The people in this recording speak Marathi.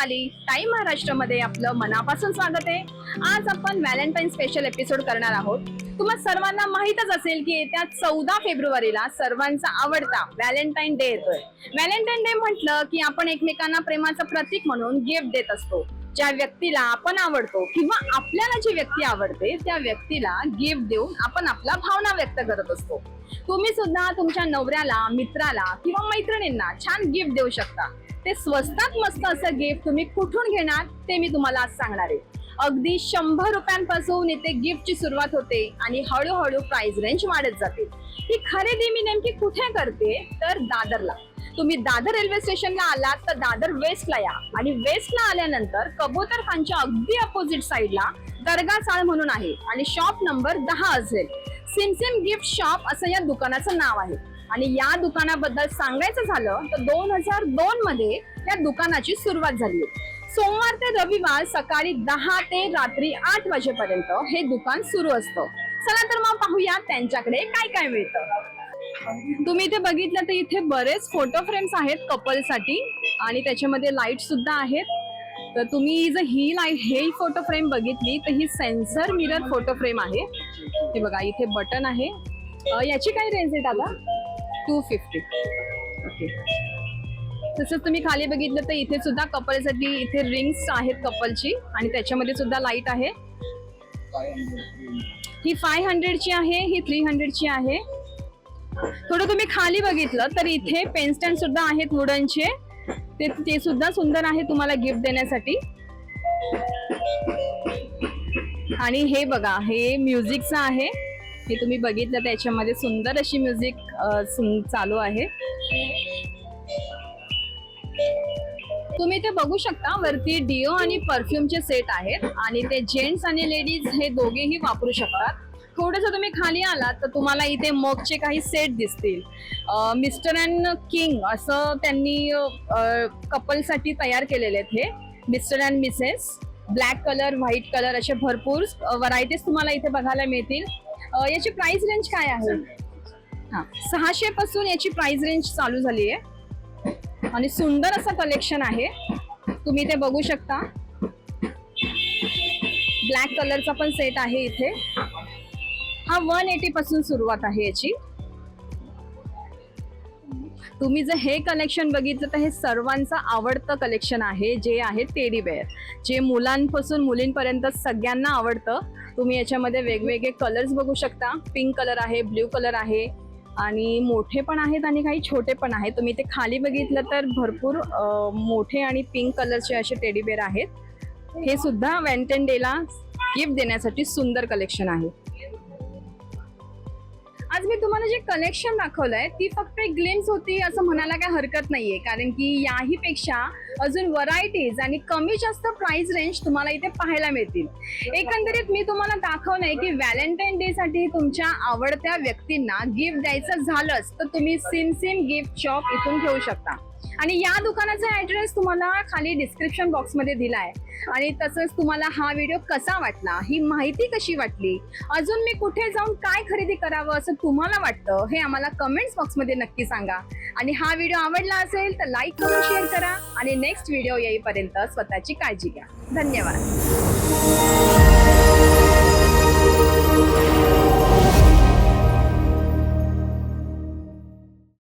वैशाली टाइम महाराष्ट्रामध्ये आपलं मनापासून स्वागत आहे. आज आपण व्हॅलेंटाईन स्पेशल एपिसोड करणार आहोत. तुम्हा सर्वांना माहीतच असेल की येत्या चौदा फेब्रुवारीला सर्वांचा आवडता व्हॅलेंटाईन डे येतोय. व्हॅलेंटाईन डे म्हटलं की आपण एकमेकांना प्रेमाचं प्रतीक म्हणून गिफ्ट देत असतो. ज्या व्यक्तीला आपण आवडतो किंवा आपल्याला जी व्यक्ती आवडते त्या व्यक्तीला गिफ्ट देऊन आपण आपला भावना व्यक्त करत असतो. तुम्ही सुद्धा तुमच्या नवऱ्याला मित्राला किंवा मैत्रिणींना छान गिफ्ट देऊ शकता. ते स्वस्तात मस्त असं गिफ्ट तुम्ही कुठून घेणार ते मी तुम्हाला आज सांगणार आहे. अगदी शंभर रुपयांपासून इथे गिफ्टची सुरुवात होते आणि हळूहळू प्राइस रेंज वाढत जाते. ही खरेदी मी नेमकी कुठे करते? तर दादरला. तुम्ही दादर रेल्वे स्टेशनला आलात तर दादर वेस्टला या. आणि वेस्टला आल्यानंतर कबूतर खानच्या अगदी अपोजिट साईडला दर्गा चाळ म्हणून आहे आणि शॉप नंबर दहा असेल. सिमसिम गिफ्ट शॉप असं या दुकानाचं नाव आहे. आणि या दुकानाबद्दल सांगायचं झालं तर दोन हजार दोन मध्ये या दुकानाची सुरुवात झाली सोमवार ते रविवार सकाळी दहा ते रात्री आठ वाजेपर्यंत हे दुकान सुरू असतं. चला तर मग पाहूया त्यांच्याकडे काय काय मिळतं. तुम्ही इथे बघितलं तर इथे बरेच फोटो फ्रेम्स आहेत कपलसाठी आणि त्याच्यामध्ये लाइट सुद्धा आहेत. तर तुम्ही जर ही लाइट हे फोटो फ्रेम बघितली तर ही सेन्सर मिरर फोटो फ्रेम आहे. हे बघा इथे बटन आहे. याची काय रेंज आहे दादा टू फिफ्टी ओके तसंच तुम्ही खाली बघितलं तर इथे सुद्धा कपलसाठी इथे रिंग्स आहेत कपलची आणि त्याच्यामध्ये सुद्धा लाइट आहे. ही फाय हंड्रेडची आहे ही थ्री हंड्रेडची आहे. थोडं तुम्ही खाली बघितलं तर इथे पेन स्टँड सुद्धा आहेत वुडनचे ते ते सुद्धा सुंदर आहे तुम्हाला गिफ्ट देण्यासाठी. आणि हे बघा हे म्युझिकचं आहे. हे तुम्ही बघितलं त्याच्यामध्ये सुंदर अशी म्युझिक चालू आहे. तुम्ही ते बघू शकता वरती डिओ आणि परफ्यूमचे सेट आहेत आणि ते जेंट्स आणि लेडीज हे दोघेही वापरू शकतात. थोडस तुम्ही खाली आलात तर तुम्हाला इथे मगचे काही सेट दिसतील. मिस्टर अँड किंग असं त्यांनी कपलसाठी तयार केलेले आहेत हे. Mr and Mrs black colour white colour असे भरपूर व्हरायटीज तुम्हाला इथे बघायला मिळतील. याची प्राइस रेंज काय आहे? हा. सहाशे पासून याची प्राइस रेंज चालू झाली आहे. आणि सुंदर असं कलेक्शन आहे. तुम्ही ते बघू शकता. ब्लॅक कलरचा पण सेट आहे इथे. हा वन एटी पासून सुरुवात आहे याची. तुम्ही जर हे कलेक्शन बघितलं तर हे सर्वांचं आवडतं कलेक्शन आहे जे आहे टेडी बेअर जे मुलांपासून मुलींपर्यंत सगळ्यांना आवडतं. तुम्ही याच्यामध्ये वेगवेगळे कलर्स बघू शकता. पिंक कलर आहे ब्ल्यू कलर आहे आणि मोठे पण आहेत आणि काही छोटे पण आहेत. तुम्ही ते खाली बघितलं तर भरपूर मोठे आणि पिंक कलरचे असे टेडी बेअर आहेत. हे सुद्धा व्हॅलेंटाईन डेला गिफ्ट देण्यासाठी सुंदर कलेक्शन आहे. आज मी तुम्हाला जे कलेक्शन दाखवलंय ती फक्त एक ग्लिम्स होती असं म्हणायला काही हरकत नाहीये. कारण की याही पेक्षा अजून व्हरायटीज आणि कमी जास्त प्राइस रेंज तुम्हाला इथे पाहायला मिळतील. एकंदरीत मी तुम्हाला दाखवलंय की व्हॅलेंटाईन डे साठी तुमच्या आवडत्या व्यक्तींना गिफ्ट द्यायचं झालंच तर तुम्ही सिम सिम गिफ्ट शॉप इथून घेऊ शकता. आणि या दुकानाचा ऍड्रेस तुम्हाला खाली डिस्क्रिप्शन बॉक्समध्ये दिला आहे आणि तसंच तुम्हाला हा व्हिडिओ कसा वाटला ही माहिती कशी वाटली अजून मी कुठे जाऊन काय खरेदी करावं असं तुम्हाला वाटतं हे आम्हाला कमेंट्स बॉक्समध्ये नक्की सांगा. आणि हा व्हिडिओ आवडला असेल तर लाईक करून शेअर करा. आणि नेक्स्ट व्हिडिओ येईपर्यंत स्वतःची काळजी घ्या. धन्यवाद.